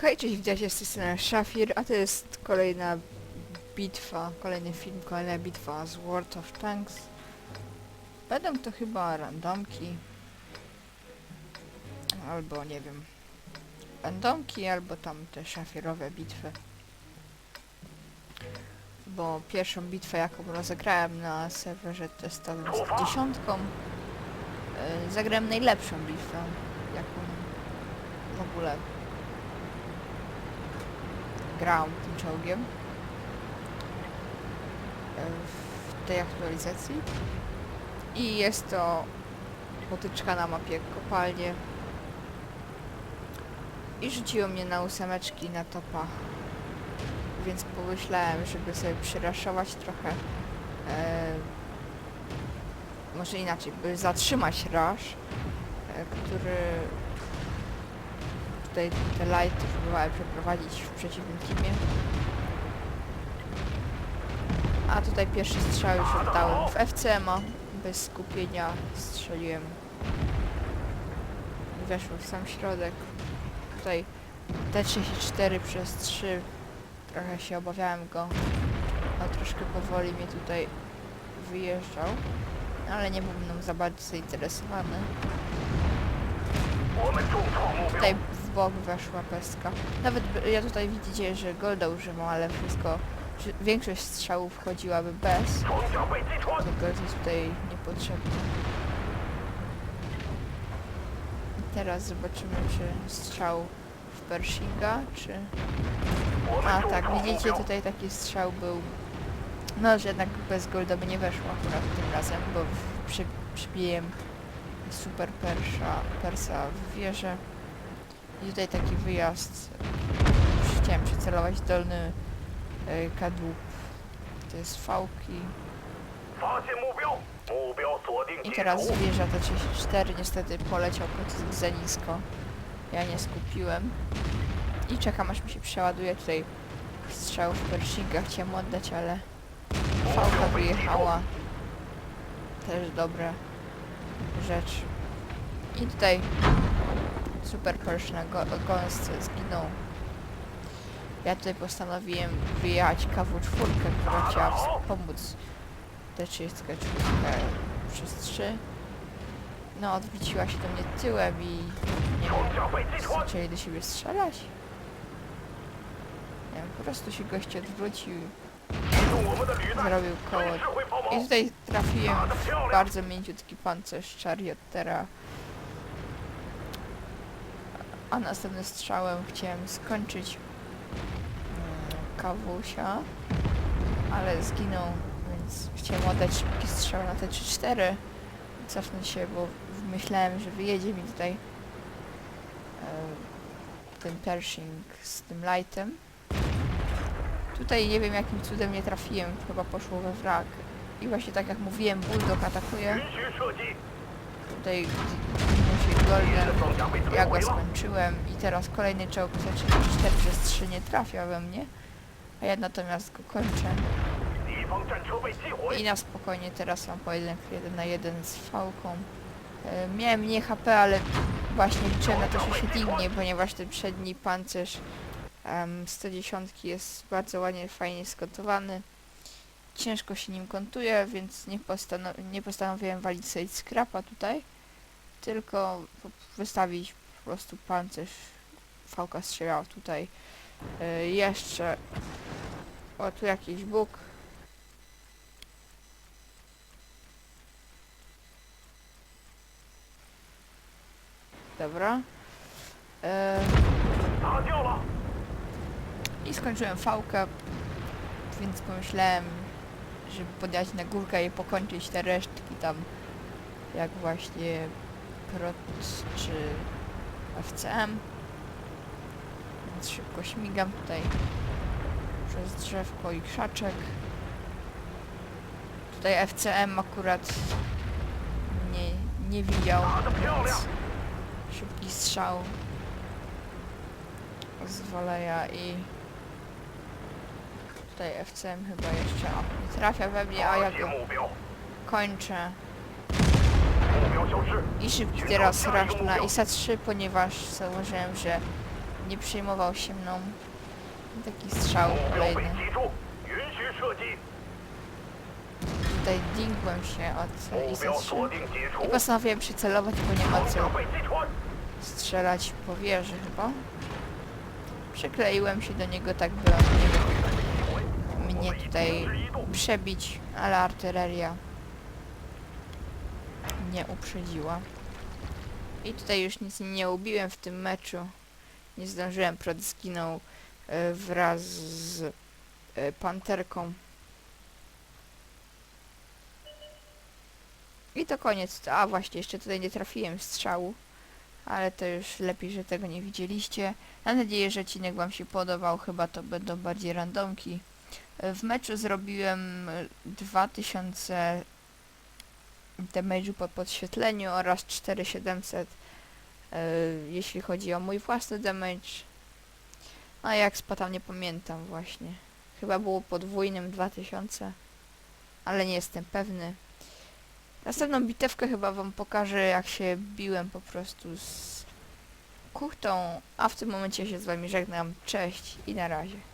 Hej, cześć, witajcie z tej strony Shafir, a to jest kolejna bitwa, kolejny film, kolejna bitwa z World of Tanks. Będą to chyba randomki. Albo, nie wiem, randomki, albo tam te szafirowe bitwy. Bo pierwszą bitwę, jaką rozegrałem na serwerze testowym z dziesiątką, yy, zagrałem najlepszą bitwę, jaką w ogóle grałam tym czołgiem. W tej aktualizacji. I jest to potyczka na mapie kopalnie. I rzuciło mnie na ósemeczki na topa. Więc pomyślałem, żeby sobie przyraszować trochę e, może inaczej, by zatrzymać rush e, który tutaj te lighty próbowałem przeprowadzić w przeciwnym teamie. A tutaj pierwszy strzał już oddałem w FCM-a. Bez skupienia strzeliłem. Weszło w sam środek. Tutaj T34 przez 3. Trochę się obawiałem go. A troszkę powoli mnie tutaj wyjeżdżał. Ale nie był mną za bardzo zainteresowany. Tutaj w bok weszła pestka. Nawet ja tutaj widzicie, że golda używam, ale wszystko, większość strzałów wchodziłaby bez. Gold jest tutaj niepotrzebny. I teraz zobaczymy, czy strzał w Pershinga, czy... A tak, widzicie, tutaj taki strzał był... No, że jednak bez golda by nie weszło akurat tym razem, bo przy, przybiłem Super Persza, Persa w wieżę. I tutaj taki wyjazd. Chciałem przycelować dolny e, kadłub. To jest fałki. I teraz wieża T34 niestety poleciał pocisk za nisko. Ja nie skupiłem. I czekam aż mi się przeładuje tutaj strzał w Pershinga. Chciałem oddać, ale fałka wyjechała. Też dobre rzecz. I tutaj super na go gąst zginął. Ja tutaj postanowiłem wyjechać KW4, która chciała pomóc T30 przez 3. No, odwróciła się do mnie tyłem i nie wiem, zaczęli do siebie strzelać. Nie wiem, po prostu się goście odwrócił. Zrobił koło i 忙。tutaj trafiłem w bardzo mięciutki pancerz Chariottera. A następnym strzałem chciałem skończyć mm, kawusia, ale zginął, więc chciałem oddać szybki strzał na te 3-4. Cofnąć się, bo myślałem, że wyjedzie mi tutaj e, ten Pershing z tym lightem. Tutaj nie wiem jakim cudem nie trafiłem, chyba poszło we wrak. I właśnie tak jak mówiłem, Bulldog atakuje. Tutaj musi Golden. Ja go skończyłem i teraz kolejny czołg zaczyna 4 przez 3 nie trafia we mnie. A ja natomiast go kończę. I na spokojnie teraz mam pojedynek 1 na 1 z fałką. E, miałem nie HP, ale właśnie liczyłem na to, że się dignie, ponieważ ten przedni pancerz um, 110 jest bardzo ładnie, fajnie skontowany ciężko się nim kontuje, więc nie, postanow nie postanowiłem walić sobie skrapa tutaj, tylko wystawić po prostu pancerz. Fałka strzelał tutaj. Yy, jeszcze o tu jakiś bóg. Dobra. Yy. i skończyłem fałkę więc pomyślałem żeby podjechać na górkę i pokończyć te resztki tam, jak właśnie Prot czy FCM. Więc szybko śmigam tutaj przez drzewko i krzaczek. Tutaj FCM akurat nie, nie widział, więc szybki strzał z i tutaj FCM chyba jeszcze. O, nie trafia we mnie, a ja go kończę. I szybki teraz rush na ISA 3, ponieważ zauważyłem, że nie przejmował się mną taki strzał kolejny. Tutaj dingłem się od ISA 3 i postanowiłem przycelować, bo nie ma co strzelać po wieży chyba. Przykleiłem się do niego tak, by on nie wypadł mnie tutaj przebić, ale artyleria nie uprzedziła. I tutaj już nic nie ubiłem w tym meczu. Nie zdążyłem, prot zginął e, wraz z e, panterką. I to koniec. A właśnie, jeszcze tutaj nie trafiłem strzału. Ale to już lepiej, że tego nie widzieliście. Mam nadzieję, że odcinek Wam się podobał. Chyba to będą bardziej randomki. E, W meczu zrobiłem e, 2000 damage'u po podświetleniu oraz 4700 e, jeśli chodzi o mój własny damage. No jak tam nie pamiętam właśnie. Chyba było podwójnym 2000, ale nie jestem pewny. Następną bitewkę chyba wam pokażę jak się biłem po prostu z kuchtą, a w tym momencie się z wami żegnam. Cześć i na razie.